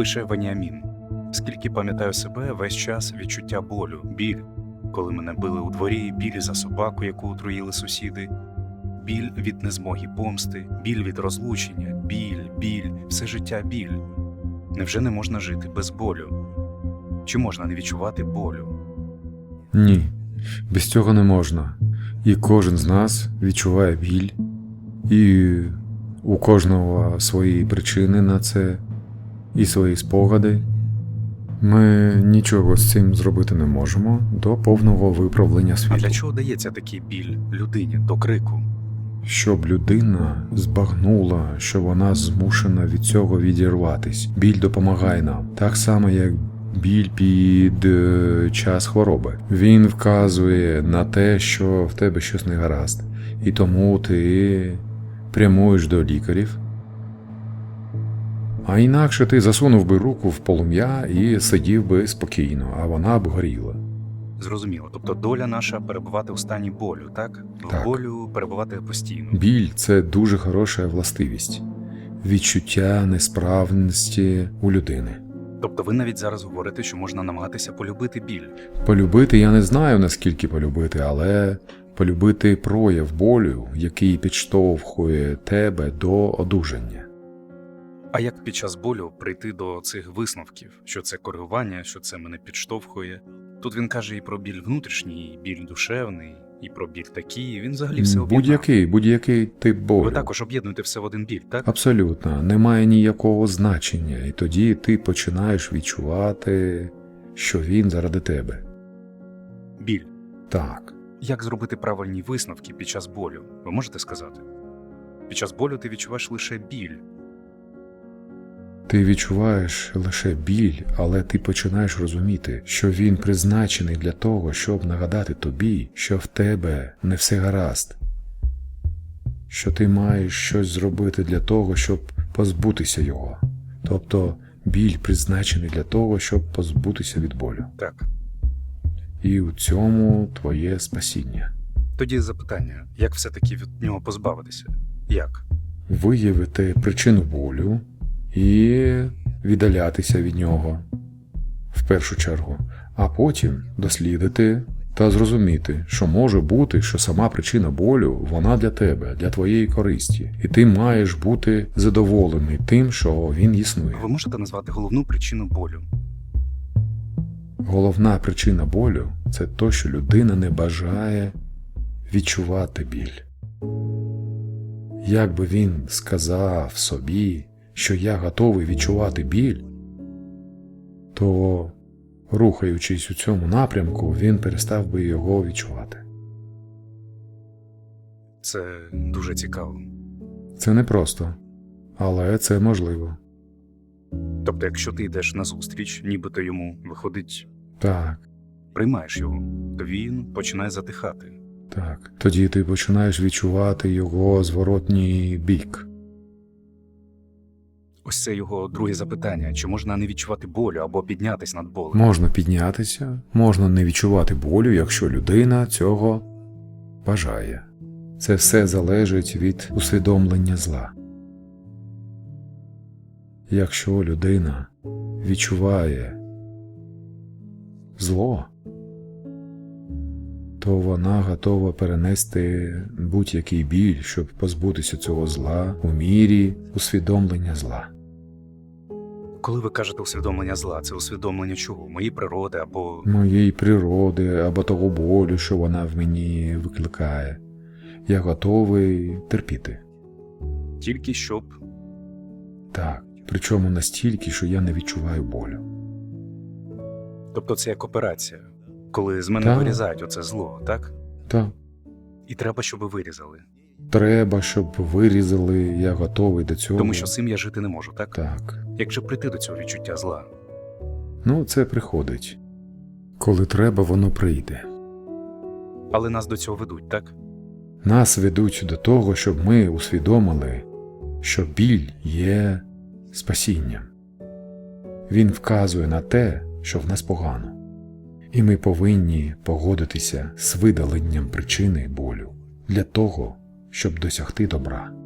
Пише Веніамін. Скільки пам'ятаю себе, весь час відчуття болю, біль, коли мене били у дворі, біль за собаку, яку отруїли сусіди, біль від незмоги помсти, біль від розлучення, біль, біль, все життя біль. Невже не можна жити без болю? Чи можна не відчувати болю? Ні, без цього не можна. І кожен з нас відчуває біль, і у кожного свої причини на це, і свої спогади. Ми нічого з цим зробити не можемо до повного виправлення світу. А для чого дається такий біль людині до крику? Щоб людина збагнула, що вона змушена від цього відірватись. Біль допомагає нам, так само як біль під е, час хвороби. Він вказує на те, що в тебе щось не гаразд, і тому ти прямуєш до лікарів. А інакше ти засунув би руку в полум'я і сидів би спокійно, а вона б горіла. Зрозуміло. Тобто доля наша перебувати у стані болю, так? Так. В болю перебувати постійно. Біль це дуже хороша властивість, відчуття несправності у людини. Тобто ви навіть зараз говорите, що можна намагатися полюбити біль. Полюбити я не знаю наскільки полюбити, але полюбити прояв болю, який підштовхує тебе до одужання. А як під час болю прийти до цих висновків, що це коригування, що це мене підштовхує? Тут він каже і про біль внутрішній, і біль душевний, і про біль такий. Він взагалі все об'єднав. Будь-який, будь-який тип болю. Ви також об'єднуєте все в один біль, так? Абсолютно, немає ніякого значення, і тоді ти починаєш відчувати, що він заради тебе. Біль. Так. Як зробити правильні висновки під час болю? Ви можете сказати? Під час болю ти відчуваєш лише біль. Ти відчуваєш лише біль, але ти починаєш розуміти, що він призначений для того, щоб нагадати тобі, що в тебе не все гаразд, що ти маєш щось зробити для того, щоб позбутися його. Тобто біль призначений для того, щоб позбутися від болю. Так. І у цьому твоє спасіння. Тоді запитання: як все-таки від нього позбавитися? Як? Виявити причину болю і віддалятися від нього в першу чергу, а потім дослідити та зрозуміти, що може бути, що сама причина болю вона для тебе, для твоєї користі, і ти маєш бути задоволений тим, що він існує. Ви можете назвати головну причину болю? Головна причина болю це то, що людина не бажає відчувати біль. Як би він сказав собі, що я готовий відчувати біль, то, рухаючись у цьому напрямку, він перестав би його відчувати. Це дуже цікаво. Це непросто, але це можливо. Тобто, якщо ти йдеш на зустріч, нібито йому виходить, Так, приймаєш його, то він починає затихати. так. Тоді ти починаєш відчувати його зворотній бік. Ось це його друге запитання: чи можна не відчувати болю або піднятись над болем? Можна піднятися, можна не відчувати болю, якщо людина цього бажає. Це все залежить від усвідомлення зла. Якщо людина відчуває зло, то вона готова перенести будь-який біль, щоб позбутися цього зла у мірі усвідомлення зла. Коли ви кажете усвідомлення зла, це усвідомлення чого? Моєї природи або моєї природи або того болю, що вона в мені викликає. Я готовий терпіти. тільки щоб Так, причому настільки, що я не відчуваю болю. Тобто це як операція, коли з мене Так. вирізають оце зло, так? Так, І треба, щоб вирізали. Треба, щоб вирізали, я готовий до цього. Тому що цим я жити не можу, так? Так. Як же прийти до цього відчуття зла? Ну, це приходить. Коли треба, воно прийде. Але нас до цього ведуть, так? Нас ведуть до того, щоб ми усвідомили, що біль є спасінням. Він вказує на те, що в нас погано, і ми повинні погодитися з видаленням причини болю для того, щоб досягти добра.